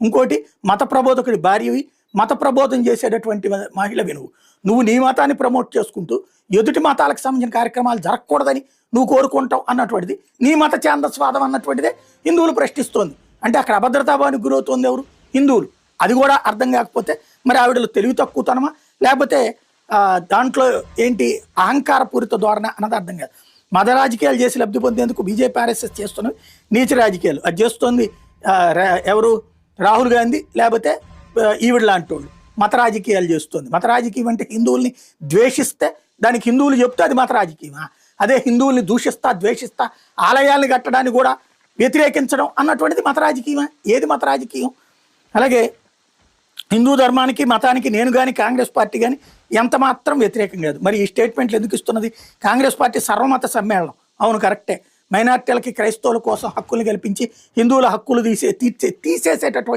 ఇంకోటి మత ప్రబోధకుడి భార్యవి మత ప్రబోధం చేసేటటువంటి మహిళవి నువ్వు. నువ్వు నీ మతాన్ని ప్రమోట్ చేసుకుంటూ ఎదుటి మతాలకు సంబంధించిన కార్యక్రమాలు జరగకూడదని నువ్వు కోరుకుంటావు అన్నటువంటిది. నీ మత ఛాందస్వాదం అన్నటువంటిదే హిందువులు ప్రశ్నిస్తోంది. అంటే అక్కడ అభద్రతాభావానికి గురవుతోంది ఎవరు? హిందువులు. అది కూడా అర్థం కాకపోతే మరి ఆవిడలో తెలివి తక్కువతనమా? లేకపోతే దాంట్లో ఏంటి అహంకారపూరిత ధోరణ అన్నది అర్థం కాదు. మత రాజకీయాలు చేసి లబ్ధి పొందేందుకు బీజేపీ ఆర్ఎస్ఎస్ చేస్తున్నవి నీచ రాజకీయాలు. అది చేస్తోంది ఎవరు? రాహుల్ గాంధీ లేకపోతే ఈవిడ లాంటి వాళ్ళు మత రాజకీయాలు చేస్తుంది. మత రాజకీయం అంటే హిందువుల్ని ద్వేషిస్తే దానికి హిందువులు చెప్తే అది మత రాజకీయమా? అదే హిందువుల్ని దూషిస్తా ద్వేషిస్తా ఆలయాల్ని కట్టడానికి కూడా వ్యతిరేకించడం అన్నటువంటిది మత రాజకీయమా? ఏది మత రాజకీయం? అలాగే హిందూ ధర్మానికి మతానికి నేను కానీ కాంగ్రెస్ పార్టీ కానీ ఎంత మాత్రం వ్యతిరేకం కాదు. మరి ఈ స్టేట్మెంట్లు ఎందుకు ఇస్తున్నది? కాంగ్రెస్ పార్టీ సర్వమత సమ్మేళనం. అవును కరెక్టే. మైనార్టీలకి క్రైస్తవుల కోసం హక్కులు కల్పించి హిందువుల హక్కులు తీసే తీర్చే తీసేసేటటువంటి